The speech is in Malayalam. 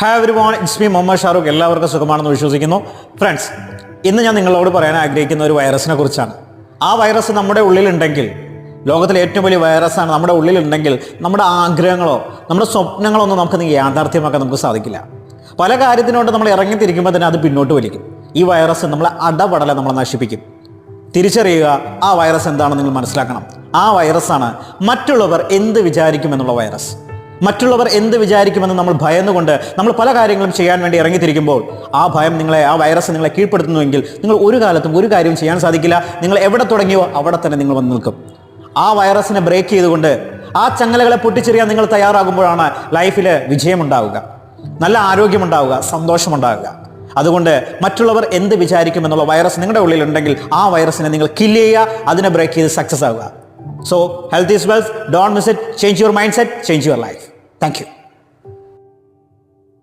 Hi everyone it's me Muhammad Shahrukh എല്ലാവർക്കും സുഖമാണെന്ന് വിശ്വസിക്കുന്നു. ഫ്രണ്ട്സ് ഇന്ന് ഞാൻ നിങ്ങളോട് പറയാൻ ആഗ്രഹിക്കുന്ന ഒരു വൈറസിനെ കുറിച്ചാണ്. ആ വൈറസ് നമ്മുടെ ഉള്ളിലുണ്ടെങ്കിൽ ലോകത്തിലെ ഏറ്റവും വലിയ വൈറസാണ് നമ്മുടെ ഉള്ളിലുണ്ടെങ്കിൽ നമ്മുടെ ആഗ്രഹങ്ങളോ നമ്മുടെ സ്വപ്നങ്ങളോ ഒന്നും നമുക്ക് യാഥാർത്ഥ്യമാക്കാൻ നമുക്ക് സാധിക്കില്ല. പല കാര്യത്തിനോട് നമ്മൾ ഇറങ്ങിത്തിരിക്കുമ്പോൾ തന്നെ അത് പിന്നോട്ട് വലിക്കും. ഈ വൈറസ് നമ്മളെ അടപടലെ നമ്മളെ നശിപ്പിക്കും. തിരിച്ചറിയുക ആ വൈറസ് എന്താണെന്ന് നിങ്ങൾ മനസ്സിലാക്കണം. ആ വൈറസാണ് മറ്റുള്ളവർ എന്ത് വിചാരിക്കുമെന്നുള്ള വൈറസ് മറ്റുള്ളവർ എന്ത് വിചാരിക്കുമെന്ന് നമ്മൾ ഭയന്നുകൊണ്ട് നമ്മൾ പല കാര്യങ്ങളും ചെയ്യാൻ വേണ്ടി ഇറങ്ങിത്തിരിക്കുമ്പോൾ ആ ഭയം നിങ്ങളെ ആ വൈറസ് നിങ്ങളെ കീഴ്പ്പെടുത്തുന്നുവെങ്കിൽ നിങ്ങൾ ഒരു കാലത്തും ഒരു കാര്യവും ചെയ്യാൻ സാധിക്കില്ല. നിങ്ങൾ എവിടെ തുടങ്ങിയോ അവിടെ തന്നെ നിങ്ങൾ വന്ന് നിൽക്കും. ആ വൈറസിനെ ബ്രേക്ക് ചെയ്തുകൊണ്ട് ആ ചങ്ങലകളെ പൊട്ടിച്ചെറിയാൻ നിങ്ങൾ തയ്യാറാകുമ്പോഴാണ് ലൈഫിൽ വിജയമുണ്ടാവുക. നല്ല ആരോഗ്യമുണ്ടാവുക സന്തോഷമുണ്ടാവുക. അതുകൊണ്ട് മറ്റുള്ളവർ എന്ത് വിചാരിക്കുമെന്നുള്ള വൈറസ് നിങ്ങളുടെ ഉള്ളിലുണ്ടെങ്കിൽ ആ വൈറസിനെ നിങ്ങൾ കില്ല് ചെയ്യുക അതിനെ ബ്രേക്ക് ചെയ്ത് സക്സസ് ആവുക. So health is wealth. Don't miss it. Change your mindset. Change your life. Thank you.